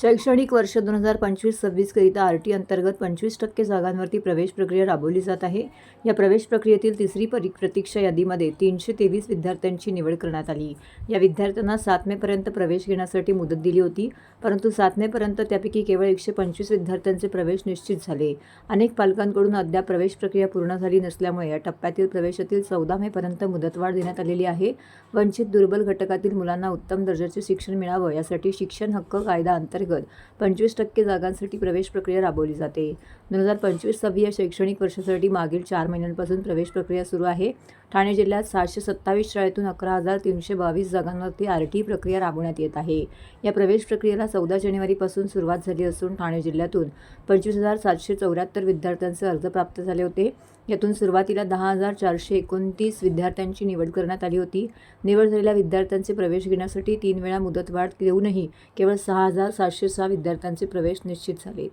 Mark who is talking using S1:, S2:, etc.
S1: शैक्षणिक वर्ष दोन हजार पंचवीस सव्वीसकरिता आर टी अंतर्गत पंचवीस टक्के जागांवरती प्रवेश प्रक्रिया राबवली जात आहे. या प्रवेश प्रक्रियेतील तिसरी परी प्रतीक्षा यादीमध्ये तीनशे तेवीस विद्यार्थ्यांची निवड करण्यात आली. या विद्यार्थ्यांना सात मेपर्यंत प्रवेश घेण्यासाठी मुदत दिली होती परंतु सात मेपर्यंत त्यापैकी केवळ एकशे पंचवीस विद्यार्थ्यांचे प्रवेश निश्चित झाले. अनेक पालकांकडून अद्याप प्रवेश प्रक्रिया पूर्ण झाली नसल्यामुळे या टप्प्यातील प्रवेशातील चौदा मेपर्यंत मुदतवाढ देण्यात आलेली आहे. वंचित दुर्बल घटकातील मुलांना उत्तम दर्जाचे शिक्षण मिळावं यासाठी शिक्षण हक्क कायदा अंतर्गत पंचवीस टक्के जागांसाठी प्रवेश प्रक्रिया राबवली जाते. दोन हजार पंचवीस सव्वीस या शैक्षणिक वर्षासाठी मागील चार महिन्यांपासून प्रवेश प्रक्रिया सुरू आहे. ठाणे जिल्ह्यात सातशे सत्तावीस शाळेतून अकरा हजार तीनशे बावीस जागांवरती आर टी प्रक्रिया राबवण्यात येत आहे. या प्रवेश प्रक्रियेला चौदा जानेवारीपासून सुरुवात झाली असून ठाणे जिल्ह्यातून पंचवीस हजार सातशे चौऱ्याहत्तर विद्यार्थ्यांचे अर्ज प्राप्त झाले होते. यातून सुरुवातीला दहा हजार चारशे एकोणतीस विद्यार्थ्यांची निवड करण्यात आली होती. निवड झालेल्या विद्यार्थ्यांचे प्रवेश घेण्यासाठी तीन वेळा मुदतवाढ देऊनही केवळ सहा हजार सातशे सहा विद्यार्थ्यांचे प्रवेश निश्चित झाले.